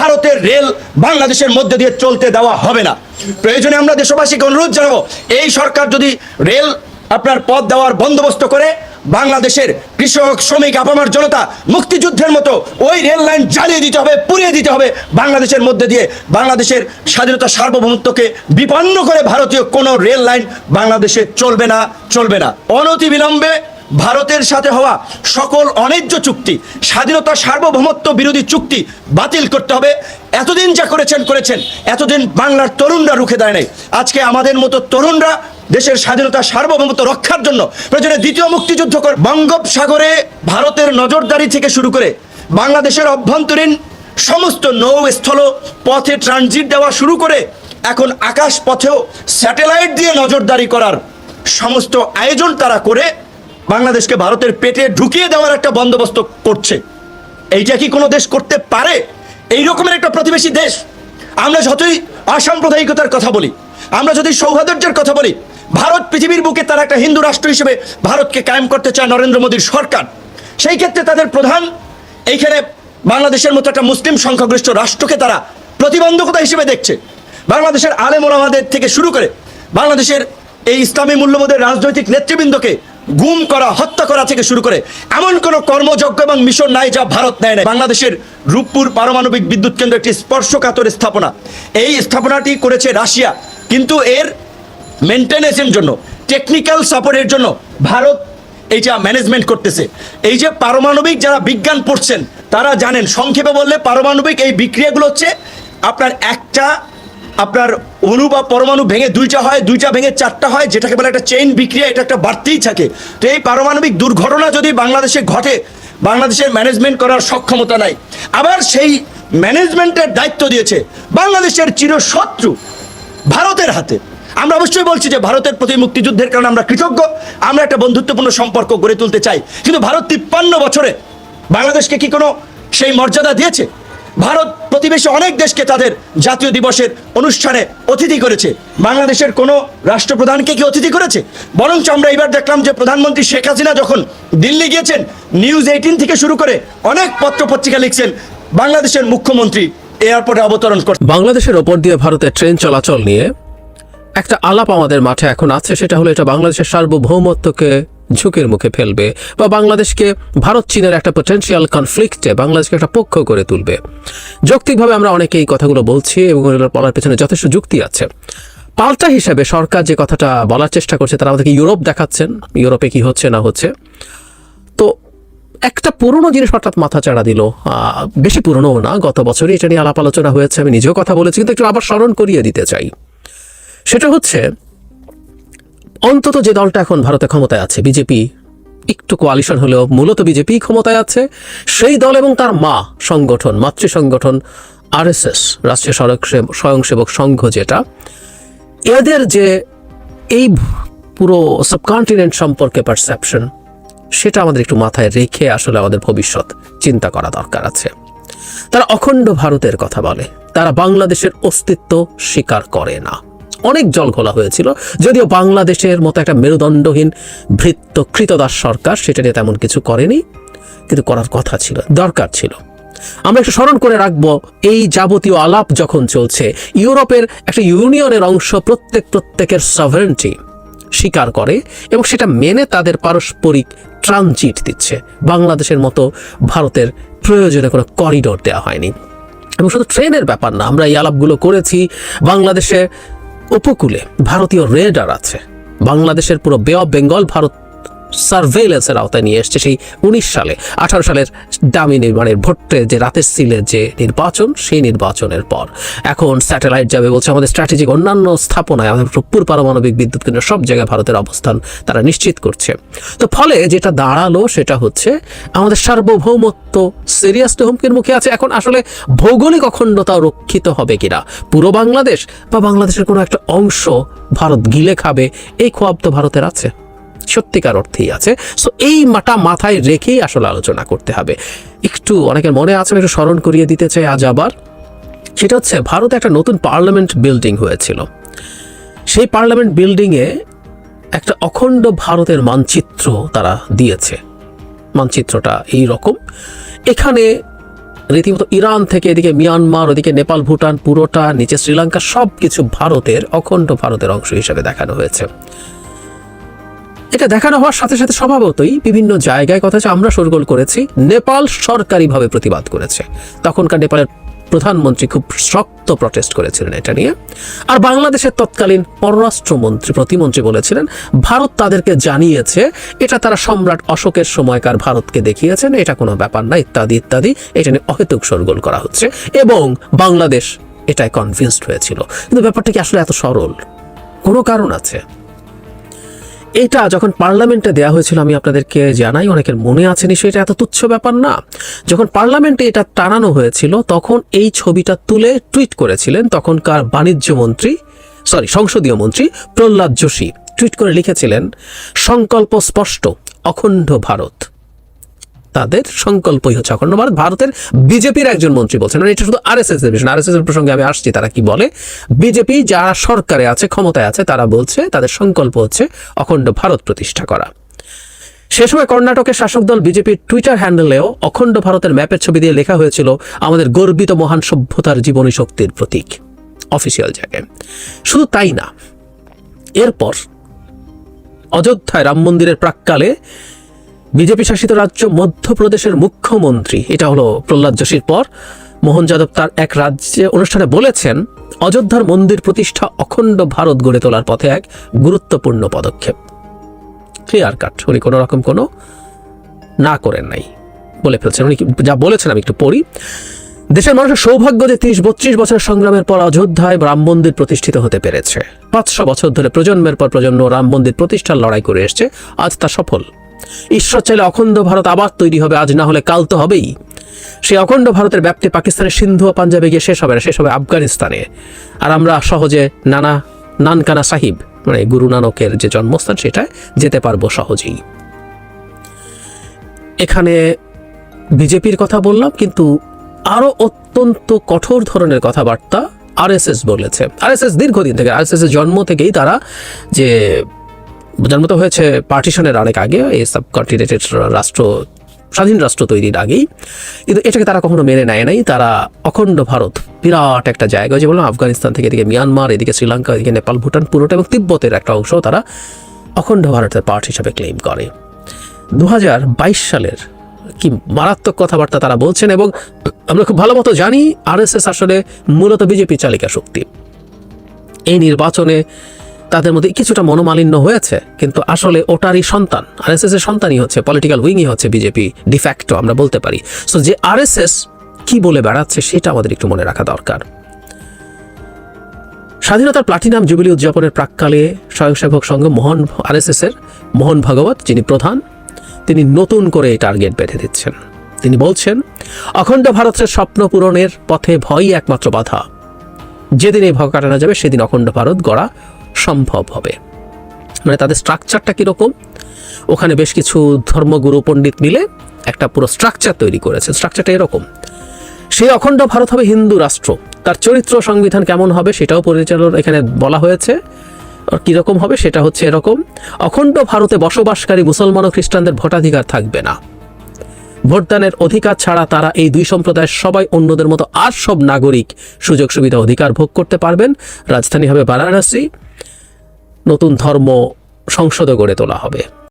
ভারতের রেল বাংলাদেশের মধ্যে দিয়ে চলতে দেওয়া হবে না। প্রয়োজনে আমরা দেশবাসীকে অনুরোধ জানাব, এই সরকার যদি রেল আপনার পথ দেওয়ার বন্দোবস্ত করে, বাংলাদেশের কৃষক, শ্রমিক, আপামার জনতা মুক্তিযুদ্ধের মতো ওই রেল লাইন জ্বালিয়ে দিতে হবে, পুড়িয়ে দিতে হবে, বাংলাদেশের মধ্যে দিয়ে বাংলাদেশের স্বাধীনতা সার্বভৌমত্বকে বিপন্ন করে ভারতীয় কোনো রেল লাইন বাংলাদেশে চলবে না চলবে না। অনতি বিলম্বে ভারতের সাথে হওয়া সকল অন্যায্য চুক্তি, স্বাধীনতা সার্বভৌমত্ব বিরোধী চুক্তি বাতিল করতে হবে এতদিন যা করেছেন করেছেন এতদিন বাংলার তরুণরা রুখে দাঁড়ায় নাই। আজকে আমাদের মতো তরুণরা দেশের স্বাধীনতা সার্বভৌমত্ব রক্ষার জন্য প্রয়োজনে দ্বিতীয় মুক্তিযুদ্ধ কর বঙ্গোপসাগরে ভারতের নজরদারি থেকে শুরু করে বাংলাদেশের অভ্যন্তরীণ সমস্ত নৌ স্থল পথে ট্রানজিট দেওয়া শুরু করে এখন আকাশ পথেও স্যাটেলাইট দিয়ে নজরদারি করার সমস্ত আয়োজন তারা করে বাংলাদেশকে ভারতের পেটে ঢুকিয়ে দেওয়ার একটা বন্দোবস্ত করছে। এইটা কি কোনো দেশ করতে পারে? এই রকমের একটা প্রতিবেশী দেশ। আমরা যতই অসাম্প্রদায়িকতার কথা বলি, আমরা যদি সৌহার্দ্যের কথা বলি, ভারত পৃথিবীর বুকে তারা একটা হিন্দু রাষ্ট্র হিসেবে ভারতকে কায়েম করতে চায় নরেন্দ্র মোদীর সরকার। সেই ক্ষেত্রে তাদের প্রধান এইখানে বাংলাদেশের মতো একটা মুসলিম সংখ্যাগরিষ্ঠ রাষ্ট্রকে তারা প্রতিবন্ধকতা হিসেবে দেখছে। বাংলাদেশের আলেম ওলামাদের থেকে শুরু করে বাংলাদেশের এই ইসলামী মূল্যবোধের রাজনৈতিক নেতৃবৃন্দকে গুম করা, হত্যা করা থেকে শুরু করে এমন কোনো কর্মযজ্ঞ এবং মিশন নাই যা ভারত নেয় না বাংলাদেশের রূপপুর পারমাণবিক বিদ্যুৎ কেন্দ্র একটি স্পর্শকাতর স্থাপনা। এই স্থাপনাটি করেছে রাশিয়া। কিন্তু এর মেনটেন্যান্সের জন্য টেকনিক্যাল সাপোর্টের জন্য ভারত এইটা ম্যানেজমেন্ট করতেছে। এই যে পারমাণবিক যারা বিজ্ঞান পড়ছেন, তারা জানেন, সংক্ষেপে বললে পারমাণবিক এই বিক্রিয়াগুলো হচ্ছে আপনার একটা আপনার অণু বা পরমাণু ভেঙে দুইটা হয়, দুইটা ভেঙে চারটা হয়, যেটাকে বলে একটা চেইন বিক্রিয়া, এটা একটা বাড়তেই থাকে। তো এই পারমাণবিক দুর্ঘটনা যদি বাংলাদেশে ঘটে, বাংলাদেশের ম্যানেজমেন্ট করার সক্ষমতা নাই। আবার সেই ম্যানেজমেন্টের দায়িত্ব দিয়েছে, বাংলাদেশের চিরশত্রু ভারতের হাতে। আমরা অবশ্যই বলছি যে ভারতের প্রতি মুক্তিযুদ্ধের কারণে আমরা কৃতজ্ঞ, আমরা একটা বন্ধুত্বপূর্ণ সম্পর্ক গড়ে তুলতে চাই। কিন্তু ভারত তিপ্পান্ন বছরে বাংলাদেশকে কি কোনো সেই মর্যাদা দিয়েছে? ভারত প্রতিবেশী অনেক দেশকে তাদের জাতীয় দিবসের অনুষ্ঠানে অতিথি করেছে। বাংলাদেশের কোনো রাষ্ট্রপ্রধানকে কি অতিথি করেছে? বরঞ্চ আমরা এবার দেখলাম যে প্রধানমন্ত্রী শেখ হাসিনা যখন দিল্লি গিয়েছেন নিউজ এইটিন থেকে শুরু করে অনেক পত্র পত্রিকা লিখছেন বাংলাদেশের মুখ্যমন্ত্রী এয়ারপোর্টে অবতরণ করছেন বাংলাদেশের ওপর দিয়ে ভারতের ট্রেন চলাচল নিয়ে একটা আলাপ আমাদের মাঠে এখন আছে, সেটা হলো এটা বাংলাদেশের সার্বভৌমত্বকে ঝুঁকির মুখে ফেলবে বা বাংলাদেশকে ভারত চীনের একটা পটেনশিয়াল কনফ্লিক্টে বাংলাদেশকে একটা পক্ষ করে তুলবে। যৌক্তিকভাবে আমরা অনেকে এই কথাগুলো বলছি এবং বলার পেছনে যথেষ্ট যুক্তি আছে। পাল্টা হিসাবে সরকার যে কথাটা বলার চেষ্টা করছে, তারা আমাদেরকে ইউরোপ দেখাচ্ছেন, ইউরোপে কি হচ্ছে না হচ্ছে। তো একটা পুরনো জিনিস হঠাৎ মাথা চাড়া দিল বেশি পুরনো না, গত বছরই এটা নিয়ে আলাপ আলোচনা হয়েছে, আমি নিজেও কথা বলেছি, কিন্তু একটু আবার স্মরণ করিয়ে দিতে চাই। সেটা হচ্ছে অন্তত যে দলটা এখন ভারতে ক্ষমতায় আছে, বিজেপি, একটু কোয়ালিশন হলেও মূলত বিজেপি ক্ষমতায় আছে, সেই দল এবং তার মা সংগঠন মাতৃ সংগঠন আরএসএস রাষ্ট্রীয় স্বয়ংসেব- স্বয়ংসেবক সংঘ যেটা, এদের যে এই পুরো সাবকন্টিনেন্ট সম্পর্কে পারসেপশন সেটা আমাদের একটু মাথায় রেখে আসলে আমাদের ভবিষ্যৎ চিন্তা করা দরকার আছে। তারা অখণ্ড ভারতের কথা বলে, তারা বাংলাদেশের অস্তিত্ব স্বীকার করে না। অনেক জল ঘোলা হয়েছিল। যদিও বাংলাদেশের মতো একটা মেরুদণ্ডহীন ভৃত্ত কৃতদাস সরকার সেটা নিয়ে তেমন কিছু করেনি, কিন্তু করার কথা ছিল, দরকার ছিল। আমরা একটু স্মরণ করে রাখব, এই যাবতীয় আলাপ যখন চলছে, ইউরোপের একটা ইউনিয়নের অংশ প্রত্যেক প্রত্যেকের সভারেন্টি স্বীকার করে এবং সেটা মেনে তাদের পারস্পরিক ট্রানজিট দিচ্ছে। বাংলাদেশের মতো ভারতের প্রয়োজনে কোনো করিডোর দেওয়া হয়নি। এবং শুধু ট্রেনের ব্যাপার না, আমরা এই আলাপগুলো করেছি বাংলাদেশের উপকূলে ভারতীয় রেডার আছে। বাংলাদেশের পুরো বে অফ বেঙ্গল ভারত সার্ভেলেন্সের আওতায় নিয়ে এসছে সেই উনিশ সালে। আঠারো সালের দামি নির্মাণের ভোটে যে রাতের সিলের যে নির্বাচন, সেই নির্বাচনের পর। এখন স্যাটেলাইট যাবে বলছে আমাদের স্ট্র্যাটেজিক অন্যান্য স্থাপনায়, আমাদের রূপপুর পারমাণবিক বিদ্যুৎ কেন্দ্র, সব জায়গায় ভারতের অবস্থান তারা নিশ্চিত করছে। তো ফলে যেটা দাঁড়াল সেটা হচ্ছে আমাদের সার্বভৌমত্ব সিরিয়াসলি হুমকির মুখে আছে, এখন আসলে ভৌগোলিক অখণ্ডতা রক্ষিত হবে কিনা? পুরো বাংলাদেশ বা বাংলাদেশের কোনো একটা অংশ ভারত গিলে খাবে, এই খোয়াব তো ভারতের আছে। সত্যিকার অর্থেই আছে। সো এই মাটা মাথায় রেখেই আসলে আলোচনা করতে হবে। একটু অনেকের মনে আছে, একটু স্মরণ করিয়ে দিতে চাই আজ আবার। সেটা হচ্ছে, ভারতে একটা নতুন পার্লামেন্ট বিল্ডিং হয়েছিল। সেই পার্লামেন্ট বিল্ডিংয়ে একটা অখণ্ড ভারতের মানচিত্র তারা দিয়েছে। মানচিত্রটা এই রকম। এখানে রীতিমতো ইরান থেকে এদিকে মিয়ানমার, ওদিকে নেপাল, ভুটান, পুরোটা, নিচে শ্রীলঙ্কা সব কিছু ভারতের, অখণ্ড ভারতের অংশ হিসেবে দেখানো হয়েছে। এটা দেখানো হওয়ার সাথে সাথে স্বভাবতই বিভিন্ন জায়গায় কথা আমরা সরগোল করেছি, নেপাল সরকারিভাবে প্রতিবাদ করেছে। তখনকার নেপালের প্রধানমন্ত্রী খুব শক্ত প্রটেস্ট করেছিলেন এটা নিয়ে। আর বাংলাদেশের তৎকালীন পররাষ্ট্রমন্ত্রী, প্রতিমন্ত্রী বলেছিলেন, ভারত তাদেরকে জানিয়েছে, এটা তারা সম্রাট অশোকের সময়কার ভারতকে দেখিয়েছেন, এটা কোনো ব্যাপার না, ইত্যাদি ইত্যাদি। এটা নিয়ে অহেতুক সরগোল করা হচ্ছে। এবং বাংলাদেশ এটাই কনভিন্সড হয়েছিল। কিন্তু ব্যাপারটা কি আসলে এত সরল? কোনো কারণ আছে। এটা যখন পার্লামেন্টে দেওয়া হয়েছিল, আমি আপনাদেরকে জানাই, অনেকের মনে আছে নিশ্চয়ই এটা এত তুচ্ছ ব্যাপার না। যখন পার্লামেন্টে এটা টানানো হয়েছিল, তখন এই ছবিটা তুলে টুইট করেছিলেন তখনকার বাণিজ্য মন্ত্রী, সরি, সংসদীয় মন্ত্রী প্রহ্লাদ যোশী। টুইট করে লিখেছিলেন, সংকল্প স্পষ্ট, অখণ্ড ভারত। তাদের সংকল্পই হচ্ছে। অখণ্ড ভারত ভারতের বিজেপির একজন মন্ত্রী বলছেন মানে এটা শুধু আর এস আরএসএস এর বিষয় আর এস এস এর প্রসঙ্গে আমি আসছি, তারা কি বলে? বিজেপি যারা সরকারে আছে, ক্ষমতায় আছে, তারা বলছে তাদের সংকল্প হচ্ছে অখণ্ড ভারত প্রতিষ্ঠা করা। সে সময় কর্ণাটকের শাসক দল বিজেপির টুইটার হ্যান্ডেলেও অখণ্ড ভারতের ম্যাপের ছবি দিয়ে লেখা হয়েছিল, আমাদের গর্বিত মহান সভ্যতার জীবনী শক্তির প্রতীক। অফিসিয়াল জায়গায়। শুধু তাই না, এরপর অযোধ্যায় রাম মন্দিরের প্রাককালে বিজেপি শাসিত রাজ্য মধ্যপ্রদেশের মুখ্যমন্ত্রী। এটা হলো প্রহ্লাদ যোশীর পর। মোহন যাদব তার এক রাজ্যে অনুষ্ঠানে বলেছেন, অযোধ্যার মন্দির প্রতিষ্ঠা অখণ্ড ভারত গড়ে তোলার পথে এক গুরুত্বপূর্ণ পদক্ষেপ। Clear cut. উনি কোনো রকম কোনো না করেন নাই বলে ফেলছেন। উনি যা বলেছেন আমি একটু পড়ি। দেশের মানুষের সৌভাগ্য যে তিরিশ, বত্রিশ বছরের সংগ্রামের পর অযোধ্যায় রাম মন্দির প্রতিষ্ঠিত হতে পেরেছে। পাঁচশো বছর ধরে প্রজন্মের পর প্রজন্ম রাম মন্দির প্রতিষ্ঠার লড়াই করে এসছে। আজ তা সফল। ঈশ্বর চাইলে অখণ্ড ভারত আবার তৈরি হবে, আজ না হলে কাল তো হবেই। সেই অখণ্ড ভারতের ব্যাপ্তি পাকিস্তানের সিন্ধু ও পাঞ্জাবে গিয়ে শেষ হবে না, শেষ হবে আফগানিস্তানে। আর আমরা সহজে নানা নানকানা সাহিব মানে গুরু নানকের যে জন্মস্থান সেটায় যেতে পারব সহজেই। এখানে বিজেপির কথা বললাম, কিন্তু আরও অত্যন্ত কঠোর ধরনের কথাবার্তা আরএসএস বলেছে। আরএসএস দীর্ঘদিন থেকে আরএসএস এর জন্ম থেকেই তারা যে জন্ম তো হয়েছে পার্টিশনের অনেক আগে এই সাবকন্টিনেন্টের রাষ্ট্র, স্বাধীন রাষ্ট্র তৈরির আগেই। কিন্তু এটাকে তারা কখনো মেনে নেয় নাই। তারা অখণ্ড ভারত, বিরাট একটা জায়গা। যে বললাম, আফগানিস্তান থেকে এদিকে মিয়ানমার, এদিকে শ্রীলঙ্কা, এদিকে নেপাল, ভুটান, পুরোটা এবং তিব্বতের একটা অংশ তারা অখণ্ড ভারতের পার্ট হিসাবে ক্লেম করে। দু হাজার বাইশ সালের কি মারাত্মক কথাবার্তা তারা বলছেন এবং আমরা খুব ভালো মতো জানি আরএসএস আসলে মূলত বিজেপি চালিকা শক্তি। এই নির্বাচনে তাদের মধ্যে কিছুটা মনোমালিন্য হয়েছে, কিন্তু আসলে ওটারই সন্তান। আরএসএস এর সন্তানই হচ্ছে পলিটিক্যাল উইংই হচ্ছে বিজেপি ডিফ্যাক্টো আমরা বলতে পারি। সো যে আরএসএস কি বলে বেড়াচ্ছে সেটা আমাদের একটু মনে রাখা দরকার। স্বাধীনতার প্লাটিনাম জুবিলি উদযাপনের প্রাককালে স্বয়ংসেবক সংঘ মোহন আরএসএস এর মোহন ভাগবত, যিনি প্রধান, তিনি নতুন করে এই টার্গেট বেঁধে দিচ্ছেন। তিনি বলছেন, অখণ্ড ভারতের স্বপ্ন পূরণের পথে ভয়ই একমাত্র বাধা। যেদিন এই ভয় কাটানো যাবে, সেদিন অখণ্ড ভারত গড়া সম্ভব হবে। মানে তাদের স্ট্রাকচারটা কীরকম? ওখানে বেশ কিছু ধর্মগুরু, পণ্ডিত মিলে একটা পুরো স্ট্রাকচার তৈরি করেছে। স্ট্রাকচারটা এরকম। সেই অখণ্ড ভারত হবে হিন্দু রাষ্ট্র। তার চরিত্র সংবিধান কেমন হবে সেটাও পরিচালনা এখানে বলা হয়েছে। কীরকম হবে সেটা হচ্ছে এরকম। অখণ্ড ভারতে বসবাসকারী মুসলমান ও খ্রিস্টানদের ভোটাধিকার থাকবে না। ভোটদানের অধিকার ছাড়া তারা এই দুই সম্প্রদায়ের সবাই অন্যদের মতো আর সব নাগরিক সুযোগ সুবিধা অধিকার ভোগ করতে পারবেন। রাজধানী হবে বারাণসী। নতুন ধর্ম সংসদে গড়ে তোলা হবে।